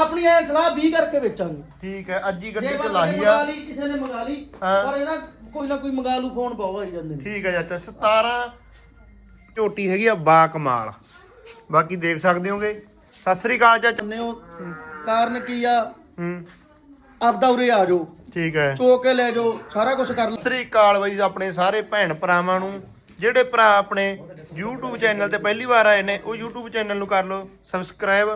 ਆਪਣੀ ਐ ਸਲਾਹ 20 ਕਰਕੇ ਵੇਚਾਂਗੇ। ਠੀਕ ਹੈ ਅੱਜ ਹੀ ਗੱਡੀ ਚ ਲਾਹੀ ਮੰਗਾ ਆ। ਲਈ ਕਿਸੇ ਨੇ ਮੰਗਾ ਲਈ ਹਾਂ। ਪਰ ਇਹਨਾਂ ਕੋਈ ਨਾ ਕੋਈ ਮੰਗਾ ਲੂ ਫੋਨ ਪਾਓ ਆਈ ਜਾਂਦੇ ਨੇ। ਠੀਕ ਹੈ ਚਾਚਾ 17 ਝੋਟੀ ਹੈਗੀ ਆ ਬਾ ਕਮਾਲ। ਬਾਕੀ ਦੇਖ ਸਕਦੇ ਹੋਗੇ। ਸਤਿ ਸ੍ਰੀ ਅਕਾਲ ਚਾਚਾ। ਨੇ ਉਹ ਕਾਰਨ ਕੀ ਆ? ਹੂੰ। ਆਪਦਾ ਉਰੇ ਆ ਜਾਓ। ਠੀਕ ਹੈ। ਚੋ ਕੇ ਲੈ ਜਾਓ ਸਾਰਾ ਕੁਝ ਕਰ ਲਓ। ਸਤਿ ਸ੍ਰੀ ਅਕਾਲ ਬਾਈ ਆਪਣੇ ਸਾਰੇ ਭੈਣ ਭਰਾਵਾਂ ਨੂੰ। ਜਿਹੜੇ ਭਰਾ ਆਪਣੇ YouTube ਚੈਨਲ ਤੇ ਪਹਿਲੀ ਵਾਰ ਆਏ ਨੇ ਉਹ YouTube ਚੈਨਲ ਨੂੰ ਕਰ ਲਓ ਸਬਸਕ੍ਰਾਈਬ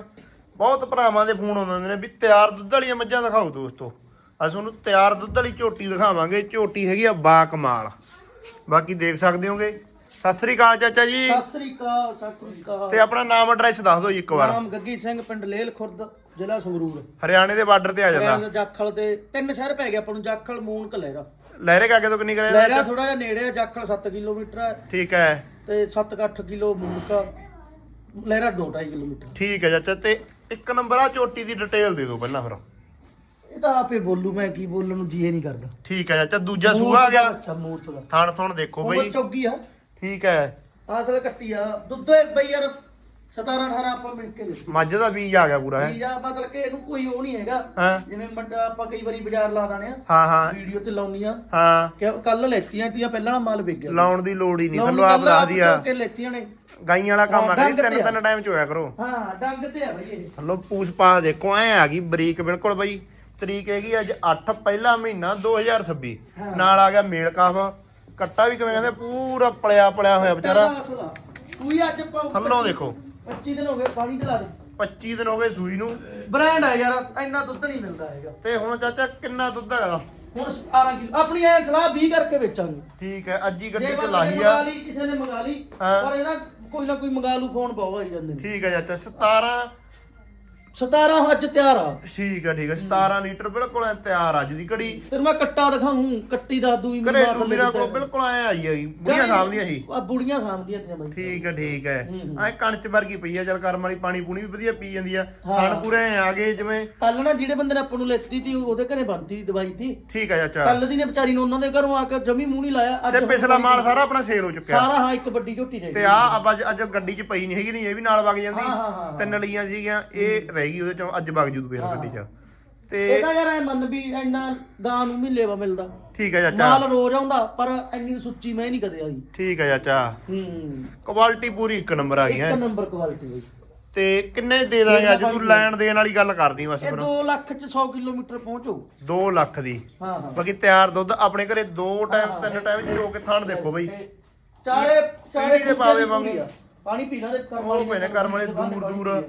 ਬਹੁਤ ਭਰਾਵਾਂ ਦੇ ਫੋਨ ਆਉਂਦੇ ਨੇ ਵੀ ਤਿਆਰ ਦੁੱਧ ਵਾਲੀਆਂ ਮੱਝਾਂ ਦਿਖਾਓ ਦੋਸਤੋ। ਅਸੀਂ ਤੁਹਾਨੂੰ ਤਿਆਰ ਦੁੱਧ ਵਾਲੀ ਝੋਟੀ ਦਿਖਾਵਾਂਗੇ। ਝੋਟੀ ਹੈਗੀ ਆ ਬਾ ਕਮਾਲ ਬਾਕੀ ਦੇਖ ਸਕਦੇ ਹੋਗੇ। ਸਤਿ ਸ੍ਰੀ ਅਕਾਲ ਚਾਚਾ ਜੀ। ਸਤਿ ਸ੍ਰੀ ਅਕਾਲ ਸਤਿ ਸ੍ਰੀ ਅਕਾਲ। ਤੇ ਆਪਣਾ ਨਾਮ ਐਡਰੈਸ ਦੱਸ ਦਿਓ ਜੀ ਇੱਕ ਵਾਰ। ਨਾਮ ਗੱਗੀ ਸਿੰਘ ਪਿੰਡ ਲੇਲ ਖੁਰਦ ਜ਼ਿਲ੍ਹਾ ਸੰਗਰੂਰ। ਹਰਿਆਣੇ ਦੇ ਬਾਰਡਰ ਤੇ ਆ ਜਾਂਦਾ। ਜਾਖਲ ਤੇ ਤਿੰਨ ਸ਼ਹਿਰ ਪੈ ਗਏ ਆਪਾਂ ਨੂੰ ਜਾਖਲ ਮੂਨ ਕਲੇਰਾ ਲਹਿਰੇ ਕਾਗੇ ਤੋਂ ਕਿੰਨੀ ਕਰੇ ਲਹਿਰਾ ਥੋੜਾ ਜਿਹਾ ਨੇੜੇ ਆ ਜਾਖਲ 7 ਕਿਲੋਮੀਟਰ ਹੈ। ਠੀਕ ਹੈ। ਤੇ 7-8 ਕਿਲੋ ਮੂਨਕਾ ਲਹਿਰਾ 2.5 ਕਿਲੋਮੀਟਰ। ਠੀਕ ਹੈ ਚਾਚਾ ਤੇ ਇੱਕ ਨੰਬਰ ਆ ਝੋਟੀ ਦੀ ਡਿਟੇਲ ਦੇ ਦਿਓ ਪਹਿਲਾਂ ਫਿਰ। ਇਹ ਤਾਂ ਆਪੇ ਬੋਲੂ ਮੈਂ ਕੀ ਬੋਲਣ ਨੂੰ ਜੀ ਇਹ ਨਹੀਂ ਕਰਦਾ। ਠੀਕ ਹੈ ਚਾਚਾ ਦੂਜਾ ਸੂਆ ਆ ਗਿਆ। ਅੱਛਾ ਮੂਰਤ ਦਾ ਥਣ ਥਣ ਦੇਖੋ ਉਹ ਬਈ। ਚੌਗੀ ਆ। ਠੀਕ ਹੈ। ਅਸਲ ਕੱਟੀ ਆ। ਦੁੱਧ ਬਈ ਯਾਰ। 17 18 ਆਪਾਂ ਮਿਲ ਕੇ ਦੇ ਮੱਝ ਦਾ ਬੀਜ ਆ ਗਿਆ ਪੂਰਾ ਹੈ? ਆ ਮਤਲਬ ਕਿ ਇਹਨੂੰ ਕੋਈ ਉਹ ਨਹੀਂ ਹੈਗਾ। ਹਾਂ? ਜਿਵੇਂ ਮੰਡਾ ਆਪਾਂ ਕਈ ਵਾਰੀ ਬਾਜ਼ਾਰ ਲਾ ਦਾਣੇ ਆ। ਹਾਂ ਹਾਂ। ਵੀਡੀਓ ਤੇ ਲਾਉਣੀਆਂ ਹਾਂ। ਕਿ ਕੱਲ ਲੈਤੀਆਂ ਤੀਆਂ ਪਹਿਲਾਂ ਵਾਲਾ ਮਾਲ ਵਿਕ ਗਿਆ। ਲਾਉਣ ਦੀ ਲੋੜ ਹੀ ਨਹੀਂ ਲਾਉਣ ਥੱਲੋਂ ਆਪ ਕੱਲ੍ਹ ਦੱਸਦੀ ਆ। ਕੇ ਲੈਤੀਆਂ ਨੇ। ਗਾਈਆਂ ਵਾਲਾ ਕੰਮ ਆ ਕਰੀ ਤਿੰਨ ਆ। ਤਿੰਨ ਟਾਈਮ ਚ ਹੋਇਆ ਕਰੋ। ਹਾਂ ਡੰਗ ਤੇ ਆ ਬਈ ਇਹ। ਥੱਲੋਂ ਪੂਛ ਪਾ ਦੇਖੋ ਐ ਆ ਗਈ ਬਰੀਕ ਬਿਲਕੁਲ ਬਈ। ਤਰੀਕ ਹੈਗੀ ਅੱਜ 8 ਪਹਿਲਾ ਮਹੀਨਾ 2026 ਹਾਂ। ਨਾਲ ਆ ਗਿਆ ਮੇਲ ਕਾਫ। ਕੱਟਾ ਵੀ ਕਿਵੇਂ ਕਹਿੰਦੇ ਪੂਰਾ ਪਲਿਆ ਪਲਿਆ ਹੋਇਆ ਵਿਚਾਰਾ। ਸੂਈ ਅੱਜ ਪਾਉ ਥੱਲੋਂ ਦੇਖੋ। 25 ਦਿਨ ਹੋ ਗਏ ਪਾਣੀ ਤੇ ਲਾ ਦੇ। 25 ਦਿਨ ਹੋ ਗਏ ਸੂਈ ਨੂੰ। ਬ੍ਰਾਂਡ ਆ ਯਾਰ ਇੰਨਾ ਦੁੱਧ ਨਹੀਂ ਮਿਲਦਾ ਹੈਗਾ। ਤੇ ਹੁਣ ਚਾਚਾ ਕਿੰਨਾ ਦੁੱਧ ਹੈਗਾ? ਹੁਣ 17 ਕਿਲੋ ਆਪਣੀ ਐ ਸਲਾਹ 20 ਕਰਕੇ ਵੇਚਾਂਗੇ। ਠੀਕ ਹੈ ਅੱਜ ਹੀ ਗੱਡੀ ਬੰਦੇ ਲਾਹੀ ਆ। ਕਿਸੇ ਨੇ ਮੰਗਾ ਲਈ ਹਾਂ। ਪਰ ਇਹਨਾਂ ਕੋਈ ਨਾ ਕੋਈ ਮੰਗਾ ਲੂ ਫੋਨ ਪਾਓ ਆਈ ਜਾਂਦੇ ਨੇ। ਠੀਕ ਹੈ ਚਾਚਾ 17 17 ਅੱਜ ਤਿਆਰ ਆ। ਠੀਕ ਹੈ ਠੀਕ ਹੈ 17 ਲੀਟਰ ਬਿਲਕੁਲ ਐਂ ਤਿਆਰ ਅੱਜ ਦੀ ਘੜੀ। ਤੈਨੂੰ ਮੈਂ ਕੱਟਾ ਦਿਖਾਉਂ ਕੱਟੀ ਦਾ ਦੂ ਵੀ ਘਰੇਲੂ ਵੀਰਾਂ ਕੋਲ ਬਿਲਕੁਲ ਐ ਆਈ ਹੈਗੀ ਬੁੜੀਆਂ ਸਾਹਮਣੀਆਂ ਸੀ। ਆ ਬੁੜੀਆਂ ਸਾਹਮਣੀਆਂ ਤੇ ਬਾਈ। ਠੀਕ ਹੈ ਠੀਕ ਹੈ ਹੂੰ। ਐ ਕਣਚ ਵਰਗੀ ਪਈ ਆ ਚਲ ਕਰਮ ਵਾਲੀ ਪਾਣੀ ਪੂਣੀ ਵੀ ਵਧੀਆ ਪੀ ਜਾਂਦੀ ਆ। ਹਾਂ। ਖਾਣ ਪੂਰੇ ਐਂ ਆ ਗਏ ਜਿਵੇਂ। ਕੱਲ ਨਾ ਜਿਹੜੇ ਬੰਦੇ ਨੇ ਆਪਾਂ ਨੂੰ ਲੈਤੀ ਤੀ ਉਹਦੇ ਘਰੇ ਬਣਦੀ ਸੀ ਦਵਾਈ ਤੀ। ਠੀਕ ਹੈ ਚਾਚਾ ਕੱਲ ਦੀ ਨੇ ਵਿਚਾਰੀ ਨੂੰ ਉਹਨਾਂ ਦੇ ਘਰੋਂ ਆ ਕੇ ਜਮੀ ਮੂੰਹ ਨਹੀਂ ਲਾਇਆ ਅੱਜ ਤੇ ਪਿਛਲਾ ਮਾਲ ਸਾਰਾ ਆਪਣਾ ਸੇਲ ਹੋ ਚੁੱਕਿਆ। ਸਾਰਾ ਹਾਂ ਇੱਕ ਵੱਡੀ ਝੋਟੀ ਰਹਿ ਤੇ ਗਈ। ਆ ਅੱਜ ਅੱਜ ਗੱਡੀ 'ਚ ਪਈ ਨਹੀਂ ਹੈਗੀ ਨਹੀਂ ਇਹ ਵੀ ਨਾਲ ਵਗ ਜਾਂਦੀ। ਤਿੰਨ ਲਈਆਂ ਸੀਗੀਆਂ ਇਹ ਰਹਿ ਗਈ ਉਹਦੇ ਚੋਂ ਅੱਜ ਵਗ ਜੂ ਫੇਰ ਗੱਡੀ 'ਚ। ਤੇ ਇਹਦਾ ਯਾਰ ਐ ਮੰਨ ਵੀ ਇੰਨਾ ਗਾਂ ਨੂੰ ਮਹੀਨੇ ਵਾ ਮਿਲਦਾ। ਠੀਕ ਹੈ ਚਾਚਾ। ਮਾਲ ਰੋਜ਼ ਆਉਂਦਾ ਪਰ ਇੰਨੀ ਸੁੱਚੀ ਮੈਂ ਨਹੀਂ ਕਦੇ ਆਈ। ਠੀਕ ਹੈ ਚਾਚਾ। ਹੂੰ। ਕੁਆਲਿਟੀ ਪੂਰੀ ਇੱਕ ਨੰਬਰ ਆ ਗਈ ਹੈ। ਇੱਕ ਨੰਬਰ ਕੁਆਲਿਟੀ ਬਈ। ਤੇ ਕਿੰਨੇ ਦੇ ਦਾਂਗੇ ਅੱਜ ਤੂੰ ਲੈਣ ਦੇਣ ਵਾਲੀ ਗੱਲ ਕਰਦੀ ਬਸ ਇਹ ਫਿਰ। 2 ਲੱਖ ਚ 100 ਕਿਲੋਮੀਟਰ ਪਹੁੰਚੋ। 2 ਲੱਖ ਦੀ। ਹਾਂ ਹਾਂ। ਬਾਕੀ ਤਿਆਰ ਦੁੱਧ ਆਪਣੇ ਘਰੇ ਦੋ ਟਾਈਮ ਤਿੰਨ ਟਾਈਮ ਚੋ ਕੇ ਥਣ ਦੇਖੋ ਬਈ। ਤੇ ਚਾਰੇ ਚਾਰੇ ਪੀੜੀ ਦੇ ਪਾਵੇ ਵਾਂਗੂ। ਪਾਣੀ ਪੀਣਾ ਦੇ ਕਰਮ ਉਹ ਪੈਣੇ ਕਰਮ ਵਾਲੇ ਦੂਰ ਦੂਰ।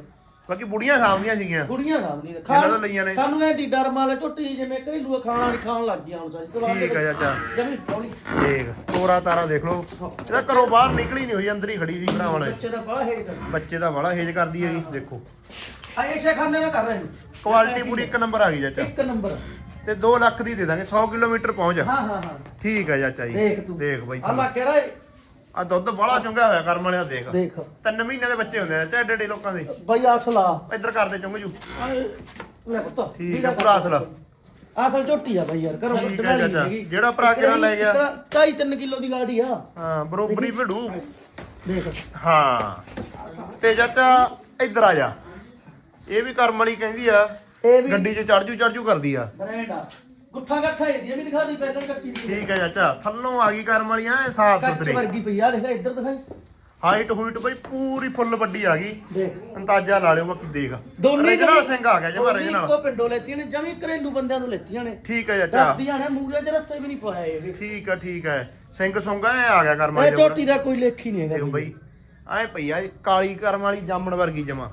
ਬਾਕੀ ਬੁੜੀਆਂ ਸਾਹਮਣੀਆਂ ਸੀਗੀਆਂ। ਕੁੜੀਆਂ ਸਾਹਮਣੇ ਇਹਨਾਂ ਤੋਂ ਲਈਆਂ ਨੇ। ਸਾਨੂੰ ਐ ਦੀ ਡਰ ਮਾਲ ਝੋਟੀ ਜਿਵੇਂ ਘਰੇਲੂ ਖਾਣ ਖਾਣ ਲੱਗ ਗਿਆ ਹੁਣ ਸਾਰੀ। ਠੀਕ ਹੈ ਚਾਚਾ। ਜਮੀ ਥੋੜੀ ਦੇਖ ਤੋਰਾ ਤਾਰਾ ਦੇਖ ਲਓ। ਇਹਦਾ ਘਰੋਂ ਬਾਹਰ ਨਿਕਲੀ ਨਹੀਂ ਹੋਈ ਅੰਦਰ ਹੀ ਖੜੀ ਸੀ ਭਰਾ ਵਾਲੇ। ਬੱਚੇ ਦਾ ਬੜਾ ਹੈ ਬੱਚੇ ਦਾ ਵਾਲਾ ਹੇਜ ਕਰਦੀ ਹੈਗੀ ਦੇਖੋ। ਆ ਇਸੇ ਖਾਨੇ ਮੈਂ ਕਰ ਰਿਹਾ ਹਾਂ ਕੁਆਲਿਟੀ ਪੂਰੀ ਇੱਕ ਨੰਬਰ ਆ ਗਈ ਚਾਚਾ। ਇੱਕ ਨੰਬਰ। ਤੇ 2 ਲੱਖ ਦੀ ਦੇ ਦਾਂਗੇ 100 ਕਿਲੋਮੀਟਰ ਪਹੁੰਚ ਹਾਂ ਹਾਂ ਹਾਂ। ਠੀਕ ਹੈ ਚਾਚਾ ਜੀ। ਦੇਖ ਤੂੰ। ਦੇਖ ਬਾਈ ਅੱਲਾ ਕਹਿ ਰਿਹਾ ਆ ਦੁੱਧ ਬੜਾ ਚੰਗਾ ਹੋਇਆ ਕਰਮ ਵਾਲਿਆ ਦੇਖ। ਦੇਖ। ਤਿੰਨ ਮਹੀਨੇ ਦੇ ਬੱਚੇ ਹੁੰਦੇ ਆ ਚਾਹੇ ਏਡੇ ਲੋਕਾਂ ਦੇ। ਬਈ ਅਸਲਾ ਇੱਧਰ ਕਰਦੇ ਚੁੰਗ ਜੂ। ਲੈ ਪੁੱਤ ਠੀਕ ਹੈ ਪੂਰਾ ਅਸਲ ਅਸਲ ਝੋਟੀ ਆ ਬਈ ਯਾਰ ਕਰੋ। ਜਿਹੜਾ ਭਰਾ ਕਿਹੜਾ ਲੈ ਗਿਆ? 2.5 3 ਕਿਲੋ ਦੀ ਗਾੜੀ ਆ। ਹਾਂ ਬਰੋਬਰੀ ਭਿੜੂ। ਦੇਖ। ਹਾਂ। ਤੇ ਚਾਚਾ ਇੱਧਰ ਆ ਜਾ। ਇਹ ਵੀ ਕਰਮ ਵਾਲੀ ਕਹਿੰਦੀ ਆ ਗੱਡੀ 'ਚ ਚੜਜੂ ਚੜਜੂ ਕਰਦੀ ਆ। ਬ੍ਰਾਂਡ ਆ। ਗੁੱਠਾ ਗੱਠਾ ਇਹਦੀ ਵੀ ਦਿਖਾ ਦੀ ਪਹਿਲਾਂ ਕੱਟੀ ਦੀ। ਠੀਕ ਹੈ ਚਾਚਾ ਥੱਲੋਂ ਆ ਗਈ ਕਰਮ ਵਾਲੀਆਂ ਐ ਸਾਫ਼ ਕੱਚ ਸੁਥਰੀ। ਵਰਗੀ ਪਈ ਆ ਦੇਖ ਇੱਧਰ ਦਿਖਾਈ। ਹਾਈਟ ਹੂਈਟ ਬਈ ਪੂਰੀ ਫੁੱਲ ਵੱਡੀ ਆ ਗਈ। ਦੇਖ। ਅੰਦਾਜ਼ਾ ਲਾ ਲਿਓ ਬਾਕੀ ਦੇਖ। ਦੋਨੇ original ਸਿੰਘ ਆ ਗਿਆ ਜਮਾ ਦੋਨੇ ਇੱਕੋ ਪਿੰਡੋਂ ਲੈਤੀਆਂ ਨੇ ਜਮੀ ਘਰੇਲੂ ਬੰਦਿਆਂ ਤੋਂ ਲੈਤੀਆਂ ਨੇ। ਠੀਕ ਹੈ ਚਾਚਾ। ਦੱਸਦੀਆਂ ਨੇ ਮੂਰੇ ਦੇ ਰੱਸੇ ਵੀ ਨਹੀਂ ਪਾਇਆ ਇਹ। ਠੀਕ ਹੈ ਠੀਕ ਹੈ। ਸਿੰਘ ਸੁੰਗਾ ਐ ਆ ਗਿਆ ਕਰਮ ਇਹ ਵਾਲੀ ਝੋਟੀ ਦਾ ਕੋਈ ਲੇਖ ਹੀ ਨਹੀਂ ਦੇਖੋ ਹੈਗਾ ਬਈ ਐ ਪਈ ਆ ਇਹ ਕਾਲੀ ਕਰਮ ਵਾਲੀ ਜਾਮਣ ਵਰਗੀ ਜਮਾ।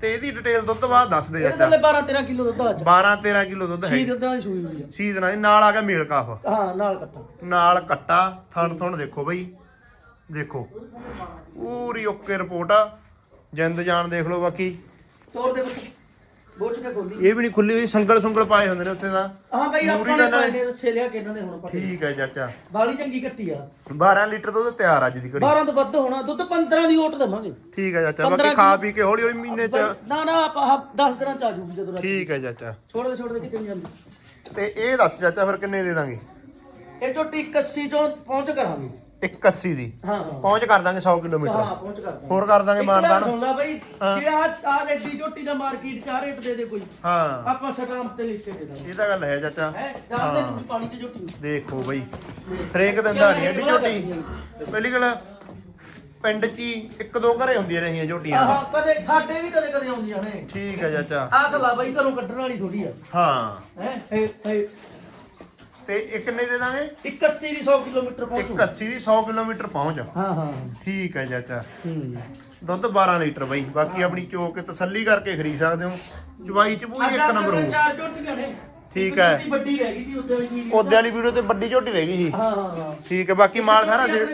ਤੇ ਇਹਦੀ ਡਿਟੇਲ ਦੁੱਧ ਬਾਅਦ ਦੱਸ ਦੇ ਇਹਦੇ ਚਾਚਾ ਥੱਲੇ 12 13 ਕਿਲੋ ਦੁੱਧ ਆ ਅੱਜ। 12 13 ਕਿਲੋ ਦੁੱਧ ਹੈ ਛੀ ਦਿਨਾਂ ਦੀ ਸੂਈ ਹੋਈ ਸੀਜ਼ਨ ਦੇ ਨਾਲ ਆ ਗਿਆ ਮੇਲ ਕਾਫ। ਹਾਂ ਨਾਲ ਕੱਟਾ। ਨਾਲ ਕੱਟਾ ਥਣ ਥਣ ਦੇਖੋ ਬਈ। ਦੇਖੋ ਪੂਰੀ ਓਕੇ ਰਿਪੋਰਟ ਆ। ਜਿੰਦ ਜਾਨ ਦੇਖ ਲਓ ਬਾਕੀ। ਤੋੜ ਦੇ ਬੱਚੇ। ਬੋਚ ਕੇ ਖੋਲੀ। ਇਹ ਵੀ ਨਹੀਂ ਖੁੱਲੀ ਹੋਈ ਸੰਗਲ ਸੰਗਲ ਪਾਏ ਹੁੰਦੇ ਨੇ ਉੱਥੇ ਤਾਂ। ਹਾਂ ਬਈ ਮੂਰੀ ਆਪਾਂ ਨੇ ਨਾਲੇ- ਪਾਏ ਨੇ ਰੱਸੇ ਲਿਆ ਕੇ ਇਹਨਾਂ ਨੇ ਹੁਣ ਪੱਟੇ ਠੀਕ ਹੈ ਚਾਚਾ। ਬਾਲੀ ਚੰਗੀ ਕੱਟੀ ਆ। 12 ਲੀਟਰ ਦੁੱਧ ਤਿਆਰ ਅੱਜ ਦੀ ਘੜੀ। 12 ਤੋਂ ਵੱਧ ਹੋਣਾ ਦੁੱਧ 15 ਦੀ ਓਟ ਦੇਵਾਂਗੇ। ਠੀਕ ਹੈ ਚਾਚਾ 15 ਬਾਕੀ ਖਾ ਪੀ ਕੇ ਹੌਲੀ ਹੌਲੀ ਮਹੀਨੇ ਚ ਨਾ ਨਾ ਆਪਾਂ 10 ਦਿਨਾਂ ਚ ਆ ਜੂਗੀ ਜਦੋਂ ਰਾਤੀ। ਠੀਕ ਹੈ ਚਾਚਾ। ਛੋੜ ਦੇ ਛੋੜ ਦੇ ਕਿਤੇ ਨਹੀਂ ਜਾਂਦੀ। ਤੇ ਇਹ ਦੱਸ ਚਾਚਾ ਫਿਰ ਕਿੰਨੇ ਦੇ ਦਾਂਗੇ? ਇਹ ਝੋਟੀ 81 ਚੋਂ ਪਹੁੰਚ ਕਰਾਂਗੇ। 180 ਦੀ। ਹਾਂ। ਹਾਂ ਪਹੁੰਚ ਕਰ ਦਾਂਗੇ 100 ਕਿਲੋਮੀਟਰ। ਹਾਂ ਪਹੁੰਚ ਕਰ ਦਾਂਗੇ। ਹੋਰ ਕਰ ਦਾਂਗੇ ਮਾਨਦਾਨ ਸੁਣ ਲਾ ਬਈ ਹਾਂ। ਜੇ ਆ ਆ ਐਡੀ ਝੋਟੀ ਦਾ ਮਾਰਕੀਟ ਚ ਆ ਰੇਟ ਦੇ ਦੇ ਕੋਈ। ਹਾਂ। ਆਪਾਂ ਸਟਾਮ ਤੇ ਲਿਖ ਕੇ ਦੇ ਦਾਂਗੇ। ਇਹ ਤਾਂ ਗੱਲ ਹੈ ਚਾਚਾ। ਹੈ ਜਾਣਦੇ ਹਾਂ। ਤੁਸੀਂ ਪਾਣੀ ਤੇ ਝੋਟੀ। ਦੇਖੋ ਬਈ ਹਰੇਕ ਦਿੰਦਾ ਨਹੀਂ ਐਡੀ ਝੋਟੀ। ਪਹਿਲੀ ਗੱਲ ਪਿੰਡ 'ਚ ਹੀ ਇੱਕ ਦੋ ਘਰੇ ਹੁੰਦੀਆਂ ਰਹੀਆਂ ਝੋਟੀਆਂ। ਆਹ ਕਦੇ ਸਾਡੇ ਵੀ ਕਦੇ ਕਦੇ ਆਉਂਦੀਆਂ ਨੇ। ਠੀਕ ਹੈ ਚਾਚਾ। ਆਹ ਸਲਾ ਬਈ ਘਰੋਂ ਕੱਢਣ ਵਾਲੀ ਥੋੜੀ ਆ। ਹਾਂ। ਹੈ ਇਹ ਤੇ ਇਹ ਕਿੰਨੇ ਦੇ ਦਾਂਗੇ? 81 ਦੀ 100 ਕਿਲੋਮੀਟਰ ਪਹੁੰਚੂ 180 ਦੀ 100 ਕਿਲੋਮੀਟਰ ਪਹੁੰਚ ਹਾਂ ਹਾਂ। ਠੀਕ ਹੈ ਚਾਚਾ। ਹੂੰ। ਦੁੱਧ 12 ਲੀਟਰ ਬਈ ਬਾਕੀ ਆਪਣੀ ਚੋ ਕੇ ਤਸੱਲੀ ਕਰਕੇ ਖਰੀਦ ਸਕਦੇ ਹੋ। ਚਵਾਈ ਚ ਪੂਰੀ ਇੱਕ ਨੰਬਰ ਹੋਊ। ਚਾਰ ਝੋਟੀਆਂ ਨੇ। ਠੀਕ ਹੈ। ਝੋਟੀ ਵੱਡੀ ਰਹਿ ਗਈ ਸੀ ਉੱਤੇ ਵਾਲੀ ਵੀਡੀਓ ਉਹਦੇ ਵਾਲੀ ਵੀਡੀਓ ਤੇ ਵੱਡੀ ਝੋਟੀ ਰਹਿ ਗਈ ਸੀ। ਹਾਂ ਹਾਂ ਹਾਂ। ਠੀਕ ਹੈ ਬਾਕੀ ਮਾਲ ਸਾਰਾ ਸੇਲ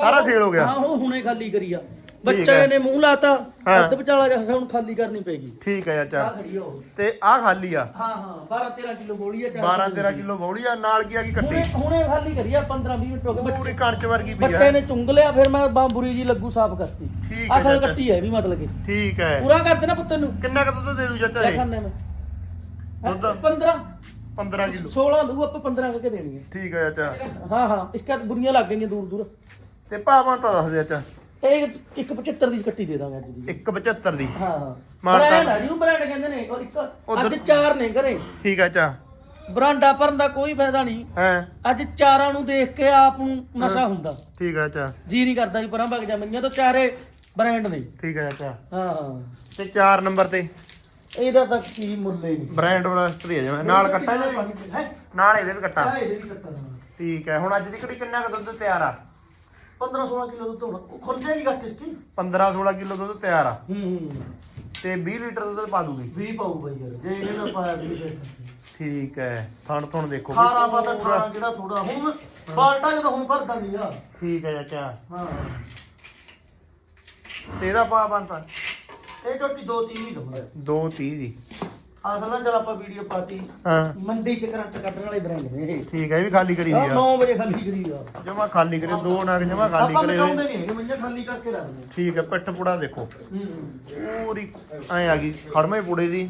ਸਾਰਾ ਸੇਲ ਹੋ ਗਿਆ। ਹਾਂ ਉਹ ਹੁਣੇ ਖਾਲੀ ਕਰੀ ਆ। ਹੈ। ਬੱਚੇ ਨੇ ਮੂੰਹ ਲਾਤਾ ਹਾਂ। ਅੱਧ ਵਿਚਾਲਾ ਜਾ ਹੁਣ ਖਾਲੀ ਕਰਨੀ ਪੈਗੀ ਠੀਕ ਹੈ ਆ ਚਾਚਾ ਖੜੀ ਆ ਤੇ ਆਹ ਖਾਲੀ ਆ? ਹਾਂ ਹਾਂ 12 13 ਕਿਲੋ ਗੋਲੀ ਆ 12 13 ਕਿਲੋ ਬੌੜੀ ਆ ਨਾਲ ਕੀ ਆ ਹੁਣੇ ਕੱਟੀ? ਹੁਣੇ ਖਾਲੀ ਕਰੀ ਆ 15 20 ਮਿੰਟ ਹੋ ਗਏ ਪੂਰੀ ਬੱਚੇ ਕਣਚ ਵਰਗੀ ਪਈ ਬੱਚੇ ਆ ਨੇ ਚੁੰਗ ਲਿਆ ਫਿਰ ਮੈਂ ਬਾਂਬੂਰੀ ਜੀ ਲੱਗੂ ਸਾਫ਼ ਕਰਤੀ। ਠੀਕ ਹੈ ਅਸਲ ਚਾਚਾ। ਕੱਟੀ ਹੈ ਵੀ ਮਤਲਬ ਕਿ। ਠੀਕ ਹੈ। ਪੂਰਾ ਕਰ ਦੇਣਾ ਪੁੱਤ ਨੂੰ। ਕਿੰਨਾ ਕੁ ਦੁੱਧ ਦੇ ਦੂ ਚਾਚਾ ਇਹ ਖਾਣੇ ਮੈਂ। ਦੁੱਧ? 15 15 ਕਿਲੋ। 16 ਲੂ ਆਪਾਂ 15 ਕਰਕੇ ਦੇਣੀ ਹੈ। ਠੀਕ ਹੈ ਚਾਚਾ। ਹਾਂ ਹਾਂ ਇਸ ਕਾ ਬੁਰੀਆਂ ਲੱਗ ਗਈਆਂ ਦੂਰ ਦੂਰ ਤੇ ਭਾਵਾਂ ਤਾਂ ਦੱਸ ਦੇ ਚਾਚਾ। ਇਹ ਇੱਕ 75 ਦੀ ਕੱਟੀ ਦੇ ਦਾਂਗੇ ਅੱਜ ਦੀ। 175 ਦੀ। ਹਾਂ ਹਾਂ। ਮਾਰਤਾ। ਬ੍ਰਾਂਡ ਆ ਜਿਹਨੂੰ ਬ੍ਰਾਂਡ ਕਹਿੰਦੇ ਨੇ। ਉਹ ਇੱਕ ਅੱਜ ਚਾਰ ਨੇ ਘਰੇ। ਠੀਕ ਹੈ ਚਾ ਬਰਾਂਡਾ ਭਰਨ ਦਾ ਕੋਈ ਫਾਇਦਾ ਨਹੀਂ। ਹੈ। ਅੱਜ ਚਾਰਾਂ ਨੂੰ ਦੇਖ ਕੇ ਆਪ ਨੂੰ ਨਸ਼ਾ ਹੁੰਦਾ। ਠੀਕ ਹੈ ਚਾ ਜੀ ਨਹੀਂ ਕਰਦਾ ਵੀ ਪਰਾਂ ਭਗ ਜਾ। ਮਈਆਂ ਤਾਂ ਚਾਰੇ ਬ੍ਰਾਂਡ ਨੇ। ਠੀਕ ਹੈ ਚਾਚਾ ਹਾਂ ਤੇ 4 ਨੰਬਰ ਤੇ? ਇਹਦਾ ਤਾਂ ਕੀ ਮੁੱਲ ਹੀ ਨਹੀਂ ਬ੍ਰਾਂਡ ਵਾਸਤੇ ਦੇ ਜਾਵਾਂ। ਨਾਲ ਕੱਟਾ ਵੀ ਹੈ? ਨਾਲ ਇਹਦੇ ਵੀ ਕੱਟਾ। ਆ ਇਹਦੇ ਵੀ ਕੱਟਾ। ਠੀਕ ਹੈ ਹੁਣ ਅੱਜ ਦੀ ਘੜੀ ਕਿੰਨਾ ਕੁ ਦੁੱਧ ਤਿਆਰ ਆ? 15 16 ਕਿਲੋ ਦੁੱਧ ਹੋਣਾ। ਉਹ ਖੁੱਲ ਜਾਏਗੀ ਗੱਟ ਇਸकी 15 16 ਕਿਲੋ ਦੁੱਧ ਤਿਆਰ ਆ। ਹੂੰ ਤੇ 20 ਲੀਟਰ ਦੁੱਧ ਪਾ ਦੂਗੀ। ਵੀ ਪਾਉ ਬਈ ਯਾਰ ਜੇ ਇਹਨੇ ਨਾ ਪਾਇਆ ਵੀ ਫਿਰ ਠੀਕ ਹੈ ਥਣ ਥਣ ਦੇਖੋ ਵੀ ਖਾਰਾ ਪਤਾ ਪੂਰਾ। ਖਾਣਾ ਕਿਹੜਾ ਥੋੜਾ ਹੁਣ ਬਾਲਟਾ ਜਦੋਂ ਹੁਣ ਭਰਦਾ ਨਹੀਂ ਆ। ਠੀਕ ਹੈ ਚਾਚਾ। ਹਾਂ। ਤੇ ਇਹਦਾ ਪਾ ਬੰਤਾ ਇਹ ਟੋਟੀ ਦੋ ਤਿੰਨ ਹੀ ਦਊਗਾ। 230 ਦੀ। ਅਸਲ ਜਦ ਆਪਾਂ ਵੀਡੀਓ ਪਾਤੀ। ਹਾਂ। ਮੰਡੀ ਚ ਕਰੰਟ ਕੱਢਣ ਵਾਲੇ ਬ੍ਰਾਂਡ ਨੇ ਇਹ। ਠੀਕ ਹੈ ਇਹ ਵੀ ਖਾਲੀ ਕਰੀ ਹੋਈ ਆ। 9 ਵਜੇ ਖਾਲੀ ਕਰੀ ਆ। ਜਮਾ ਖਾਲੀ ਕਰੇ ਦੋ ਨਗ ਜਮਾ ਖਾਲੀ ਆਪਾਂ ਕਰੇ ਹੋਏ ਮਚਾਉਂਦੇ ਨਹੀਂ ਹੈਗੇ ਮੰਜਾ ਖਾਲੀ ਕਰਕੇ ਰੱਖਦੇ। ਠੀਕ ਹੈ ਪਿੱਠ ਪੁੜਾ ਦੇਖੋ। ਹੂੰ ਪੂਰੀ ਐ ਆ ਗਈ ਖੜਮੇ ਪੁੜੇ ਦੀ।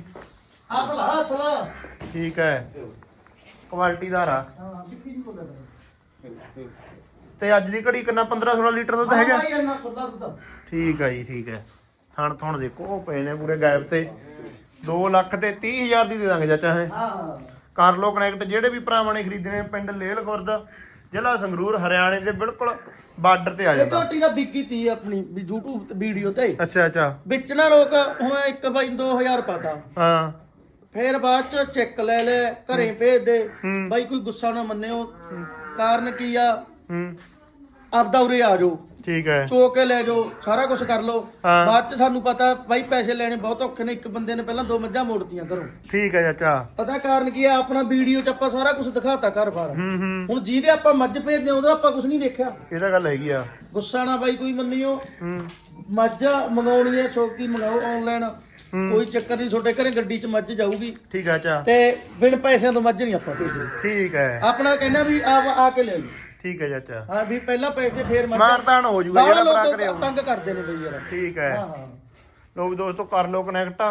ਅਸਲ ਅਸਲ ਠੀਕ ਹੈ ਕੁਆਲਿਟੀ ਦਾ ਰਾ ਹਾਂ ਕਿੱਥੇ ਤੇ ਅੱਜ ਦੀ ਘੜੀ ਕਿੰਨਾ 15 16 ਲੀਟਰ ਹੈਗਾ? ਇੰਨਾ ਖੁੱਲਾ ਦੁੱਧ ਠੀਕ ਹੈ ਜੀ ਠੀਕ ਹੈ ਥਣ ਥਣ ਦੇਖੋ ਉਹ ਪਏ ਨੇ ਪੂਰੇ ਗਾਇਬ ਤੇ। 2 ਲੱਖ ਤੇ 30 ਹਜ਼ਾਰ ਦੀ ਦੇ ਦਾਂਗੇ ਚਾਚਾ ਹੈ ਹਾਂ। ਕਰ ਲੋ ਕਨੈਕਟ ਜਿਹੜੇ ਵੀ ਭਰਾਵਾਂ ਨੇ ਖਰੀਦਣੇ ਪਿੰਡ ਲੇਲ ਖੁਰਦ ਜ਼ਿਲ੍ਹਾ ਸੰਗਰੂਰ ਹਰਿਆਣੇ ਦੇ ਬਿਲਕੁਲ ਬਾਰਡਰ ਤੇ ਆ ਇਹ ਜਾਂਦਾ। ਟੋਟੀ ਦਾ ਵਿਕੀ ਤੀ ਆਪਣੀ ਵੀ YouTube ਤੇ ਵੀਡੀਓ ਤੇ। ਅੱਛਾ ਅੱਛਾ। ਵਿੱਚ ਨਾ ਲੋਕ ਹੁਣ ਇੱਕ ਬਾਈ 2000 ਪਾਤਾ। ਹਾਂ। ਫੇਰ ਬਾਅਦ ਚ ਚੈੱਕ ਲੈ ਲੈ ਘਰੇ ਭੇਜ ਦੇ। ਬਾਈ ਕੋਈ ਗੁੱਸਾ ਨਾ ਮੰਨਿਓ। ਕਾਰਨ ਕੀ ਆ? ਹੂੰ। ਆਪਦਾ ਉਰੇ ਆ ਜਾਓ। ਠੀਕ ਹੈ। ਚੋ ਕੇ ਲੈ ਜਾਓ ਸਾਰਾ ਕੁਝ ਕਰ ਲਓ। ਹਾਂ। ਬਾਅਦ ਚ ਸਾਨੂੰ ਪਤਾ ਬਾਈ ਪੈਸੇ ਲੈਣੇ ਬਹੁਤ ਔਖੇ ਨੇ ਇੱਕ ਬੰਦੇ ਨੇ ਪਹਿਲਾਂ ਦੋ ਮੱਝਾਂ ਮੋੜਤੀਆਂ ਘਰੋਂ। ਠੀਕ ਹੈ ਚਾਚਾ। ਪਤਾ ਕਾਰਨ ਕੀ ਆ ਆਪਣਾ ਵੀਡੀਓ ਚ ਆਪਾਂ ਸਾਰਾ ਕੁਝ ਦਿਖਾਤਾ ਘਰ ਬਾਰ ਹੂੰ ਹੂੰ। ਹੁਣ ਜਿਹਦੇ ਆਪਾਂ ਮੱਝ ਭੇਜਦੇ ਉਹਦਾ ਆਪਾਂ ਕੁਝ ਨਹੀਂ ਦੇਖਿਆ। ਇਹ ਤਾਂ ਗੱਲ ਹੈਗੀ ਆ। ਗੁੱਸਾ ਨਾ ਬਾਈ ਕੋਈ ਮੰਨਿਓ। ਹੂੰ। ਮੱਝ ਮੰਗਾਉਣੀ ਹੈ ਸ਼ੌਕੀ ਮੰਗਾਓ ਆਨਲਾਈਨ ਕੋਈ ਚੱਕਰ ਨਹੀਂ ਤੁਹਾਡੇ ਘਰੇ ਗੱਡੀ 'ਚ ਮੱਝ ਜਾਊਗੀ। ਠੀਕ ਹੈ ਚਾਚਾ। ਤੇ ਬਿਨ ਪੈਸਿਆਂ ਤੋਂ ਮੱਝ ਨਹੀਂ ਆਪਾਂ ਭੇਜਦੇ ਠੀਕ ਹੈ। ਆਪਣਾ ਕਹਿੰਦਾ ਵੀ ਆ ਆ ਕੇ ਲੈ ਜਾਓ ਠੀਕ ਹੈ ਚਾਚਾ। ਹਾਂ ਵੀ ਪਹਿਲਾਂ ਪੈਸੇ ਫੇਰ ਮੱਝ ਮਾਨਤਾਨ ਹੋ ਜੂਗਾ ਜਿਹੜਾ ਭਰਾ ਕਰਿਆ ਤੰਗ ਕਰਦੇ ਨੇ ਬਈ ਯਾਰ। ਠੀਕ ਹੈ। ਹਾਂ ਹਾਂ। ਲੋਕ ਦੋਸਤੋ ਕਰ ਲੋ ਕਨੈਕਟ